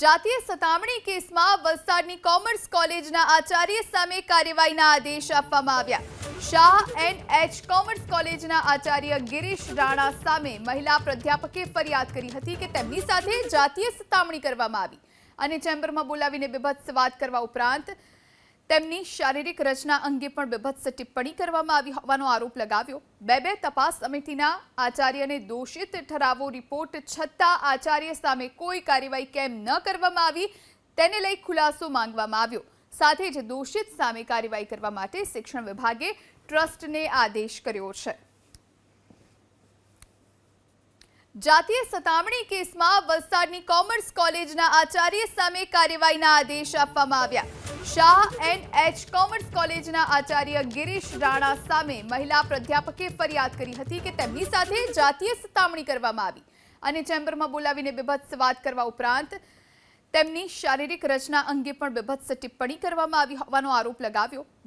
જાતીય સતામણી કેસમાં વલસાડની કોમર્સ કોલેજના આચાર્ય સામે કાર્યવાહીના આદેશ આપવામાં આવ્યા. શાહ એન્ડ એચ કોમર્સ કોલેજના આચાર્ય ગિરીશ રાણા સામે મહિલા પ્રાધ્યાપકે ફરિયાદ કરી હતી કે તેમની સાથે જાતીય સતામણી કરવામાં આવી. અને ચેમ્બરમાં બોલાવીને બેભત્સ વાત કરવા ઉપરાંત તેમની શારીરિક રચના અંગે પણ બિભત્સ ટિપ્પણી કરવામાં આવી હોવાનો આરોપ લગાવ્યો. બે બે તપાસ સમિતિના આચાર્યને દોષિત ઠરાવો રિપોર્ટ છતાં આચાર્ય સામે કોઈ કાર્યવાહી કેમ ન કરવામાં આવી તેને લઈ ખુલાસો માંગવામાં આવ્યો. સાથે જ દોષિત સામે કાર્યવાહી કરવા માટે શિક્ષણ વિભાગે ટ્રસ્ટને આદેશ કર્યો છે. જાતીય સતામણી કેસમાં વલસાડની કોમર્સ કોલેજના આચાર્ય સામે કાર્યવાહીના આદેશ આપવામાં આવ્યા. શાહ એન્ડ એચ કોમર્સ કોલેજના આચાર્ય ગિરીશ રાણા સામે મહિલા પ્રાધ્યાપકે ફરિયાદ કરી હતી કે તેમની સાથે જાતીય સતામણી કરવામાં આવી અને ચેમ્બરમાં બોલાવીને બીભત્સ વાત કરવા ઉપરાંત તેમની શારીરિક રચના અંગે પણ બીભત્સ ટિપ્પણી કરવામાં આવી હોવાનો આરોપ લગાવ્યો.